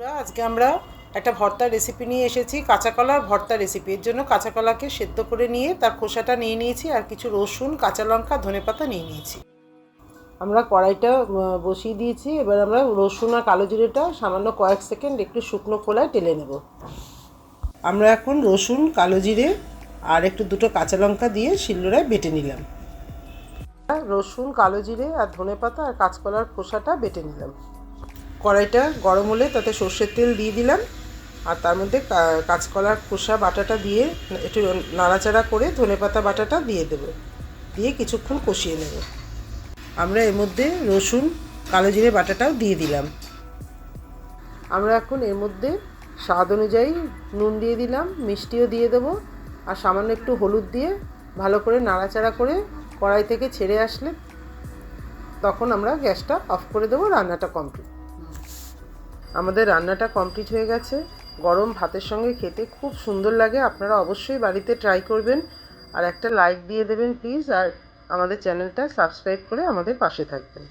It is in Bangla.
বন্ধুরা, আজকে আমরা একটা ভর্তা রেসিপি নিয়ে এসেছি, কাঁচা কলার ভর্তা রেসিপি এর জন্য কাঁচা কলাকে সেদ্ধ করে নিয়ে তার খোসাটা নিয়ে নিয়েছি আর কিছু রসুন, কাঁচা লঙ্কা ধনেপাতা নিয়ে নিয়েছি। আমরা কড়াইটা বসিয়ে দিয়েছি। এবার আমরা রসুন আর কালো জিরেটা সামান্য কয়েক সেকেন্ড একটু শুকনো খোলায় টেলে নেব। আমরা এখন রসুন, কালো জিরে আর একটু দুটো কাঁচা লঙ্কা দিয়ে শিলনোড়ায় বেটে নিলাম। রসুন, কালো জিরে আর ধনেপাতা আর কাঁচকলার খোসাটা বেটে নিলাম। কড়াইটা গরম হলে তাতে সর্ষের তেল দিয়ে দিলাম। আর তার মধ্যে কাঁচকলার খোসা, বাটাটা দিয়ে একটু নাড়াচাড়া করে ধনেপাতা বাটাটা দিয়ে দেবো। দিয়ে কিছুক্ষণ কষিয়ে নেব। আমরা এর মধ্যে রসুন, কালো জিরে, বাটাটাও দিয়ে দিলাম। আমরা এখন এর মধ্যে স্বাদ অনুযায়ী নুন দিয়ে দিলাম, মিষ্টিও দিয়ে দেবো। আর সামান্য একটু হলুদ দিয়ে ভালো করে নাড়াচাড়া করে কড়াই থেকে ছেড়ে আসলে তখন আমরা গ্যাসটা অফ করে দেবো, রান্নাটা কমপ্লিট। আমাদের রান্নাটা কমপ্লিট হয়ে গেছে। গরম ভাতের সঙ্গে খেতে খুব সুন্দর লাগে। আপনারা অবশ্যই বাড়িতে ট্রাই করবেন। আর একটা লাইক দিয়ে দেবেন প্লিজ আর আমাদের চ্যানেলটা সাবস্ক্রাইব করে আমাদের পাশে থাকবেন।